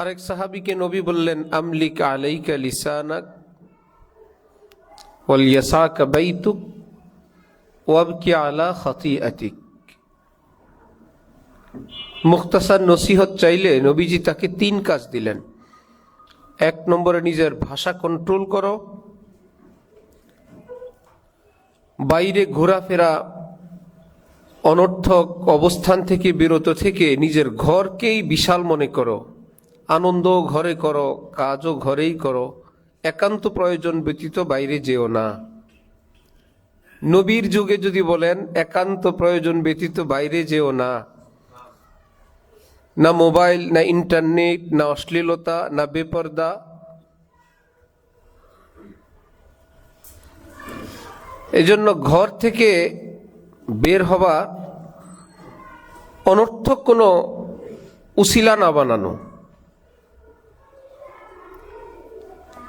আরেক সাহাবিকে নবী বললেন, আমলিক আলাইকা লিসানাক ওয়াল ইয়াসাকা বাইতুক ওয়াবকি আলা খাতিআতিক। মুখতাসার নসিহত চাইলে নবীজি তাকে তিন কাজ দিলেন। এক নম্বরে নিজের ভাষা কন্ট্রোল করো। বাইরে ঘোরাফেরা, অনর্থক অবস্থান থেকে, বিরত থেকে নিজের ঘরকেই বিশাল মনে করো। আনন্দ ঘরে করো, কাজও ঘরেই করো, একান্ত প্রয়োজন ব্যতীত বাইরে যেও না। নবীর যুগে যদি বলেন, একান্ত প্রয়োজন ব্যতীত বাইরে যেও না। না মোবাইল, না ইন্টারনেট, না অশ্লীলতা, না বেপর্দা। এজন্য ঘর থেকে বের হওয়া অনর্থক কোনো উসিলা না বানানো।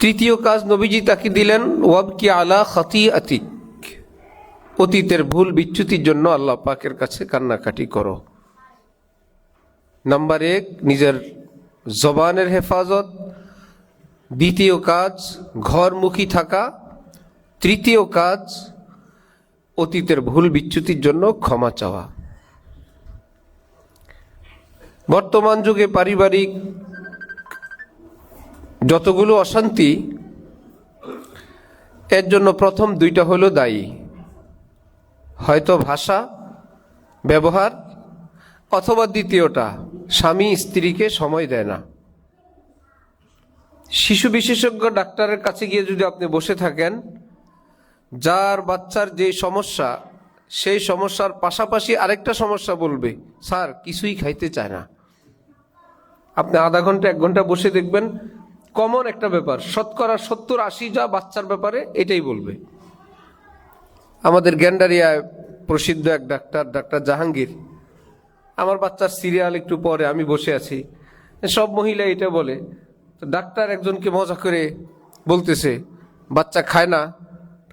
তৃতীয় কাজ নবীজি তাকে দিলেন ওয়াব কি আলা খাতি আতিক অতীতের ভুল বিচ্যুতির জন্য আল্লাহ পাকের কাছে কান্নাকাটি করো। নাম্বার এক, নিজের জবানের হেফাজত। দ্বিতীয় কাজ, ঘরমুখী থাকা। তৃতীয় কাজ, অতীতের ভুল বিচ্যুতির জন্য ক্ষমা চাওয়া। বর্তমান যুগে পারিবারিক যতগুলো অশান্তি, এর জন্য প্রথম দুইটা হলো দায়ী। হয়তো ভাষা, ব্যবহার, অথবা দ্বিতীয়টা, স্বামী স্ত্রীকে সময় দেয় না। শিশু বিশেষজ্ঞ ডাক্তারের কাছে গিয়ে যদি আপনি বসে থাকেন, যার বাচ্চার যে সমস্যা, সেই সমস্যার পাশাপাশি আরেকটা সমস্যা বলবে, স্যার, কিছুই খাইতে চায় না। আপনি আধা ঘণ্টা, এক ঘণ্টা বসে দেখবেন কমন একটা ব্যাপার। শতকরা সত্তর আশি যা বাচ্চার ব্যাপারে এটাই বলবে। আমাদের গ্যান্ডারিয়ায় প্রসিদ্ধ এক ডাক্তার ডাক্তার জাহাঙ্গীর। আমার বাচ্চার সিরিয়াল একটু পরে আমি বসে আছি। সব মহিলা এটা বলে। ডাক্তার একজনকে মজা করে বলতেছে, বাচ্চা খায় না,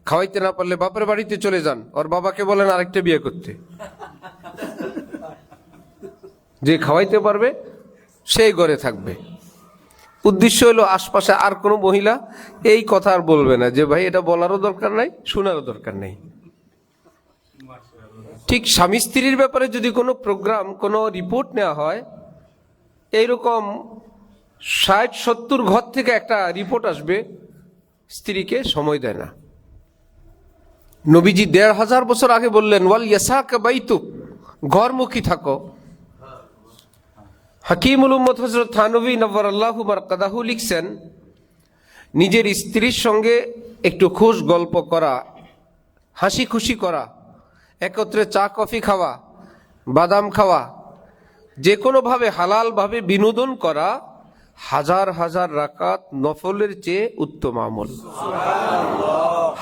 খাওয়াইতে না পারলে বাপের বাড়িতে চলে যান। ওর বাবাকে বলেন আরেকটা বিয়ে করতে। যে খাওয়াইতে পারবে, সেই ঘরে থাকবে। উদ্দেশ্য হলো আশপাশে আর কোনো মহিলা এই কথা আর বলবে না যে, ভাই, এটা বলারও দরকার নাই, শোনারও দরকার নেই। ঠিক স্বামী স্ত্রীর ব্যাপারে যদি কোনো প্রোগ্রাম, কোনো রিপোর্ট নেওয়া হয়, এইরকম ষাট, সত্তর ঘর থেকে একটা রিপোর্ট আসবে, স্ত্রীকে সময় দেয় না। নবীজি দেড় হাজার বছর আগে বললেন, ওয়াল ইয়াসাক বাইতুক, ঘরমুখী থাকো। হাকিমুল উম্মদ হজরত থানবী নবর আল্লাহু বারকাদাহু লিখছেন, নিজের স্ত্রীর সঙ্গে একটু খুশ গল্প করা, হাসি খুশি করা, একত্রে চা কফি খাওয়া, বাদাম খাওয়া যে কোনোভাবে হালালভাবে বিনোদন করা হাজার হাজার রাকাত নফলের চেয়ে উত্তম আমল।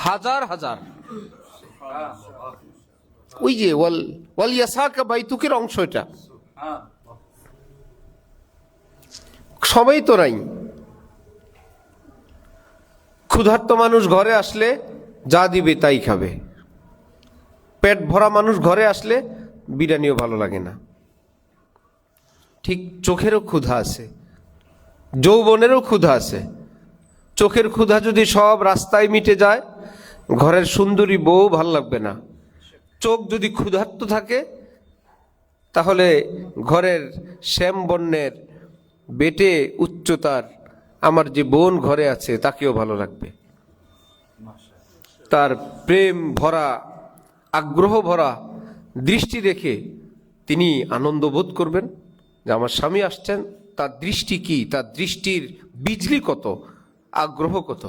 হাজার হাজার। ওই যে ওয়াল ওয়াল ইয়াসাকা বাইতুকের অংশ এটা। সময় তো নাই। ক্ষুধার্ত মানুষ ঘরে আসলে যা দিবে তাই খাবে। পেট ভরা মানুষ ঘরে আসলে বিরিয়ানিও ভালো লাগে না। ঠিক চোখেরও ক্ষুধা আছে, যৌবনেরও ক্ষুধা আছে। চোখের ক্ষুধা যদি সব রাস্তায় মিটে যায়, ঘরের সুন্দরী বউ ভালো লাগবে না। চোখ যদি ক্ষুধার্ত থাকে, তাহলে ঘরের শ্যাম বন্যের বেটে উচ্চতার আমার যে বোন ঘরে আছে, তাকেও ভালো লাগবে। তার প্রেম ভরা, আগ্রহ ভরা দৃষ্টি দেখে তিনি আনন্দ বোধ করবেন যে আমার স্বামী আসছেন, তার দৃষ্টি কি? তার দৃষ্টির বিজলি কত? আগ্রহ কত?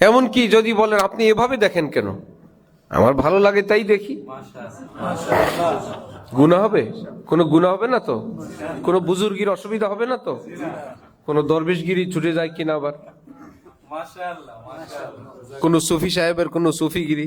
এমনকি যদি বলেন, আপনি এভাবে দেখেন কেন? আমার ভালো লাগে তাই দেখি। গুণা হবে? কোনো গুণা হবে না তো? কোনো বুজুর্গির অসুবিধা হবে না তো? কোনো দরবেশগিরি ছুটে যায় কিনা আবার? কোনো সুফি সাহেবের কোনো সুফিগিরি?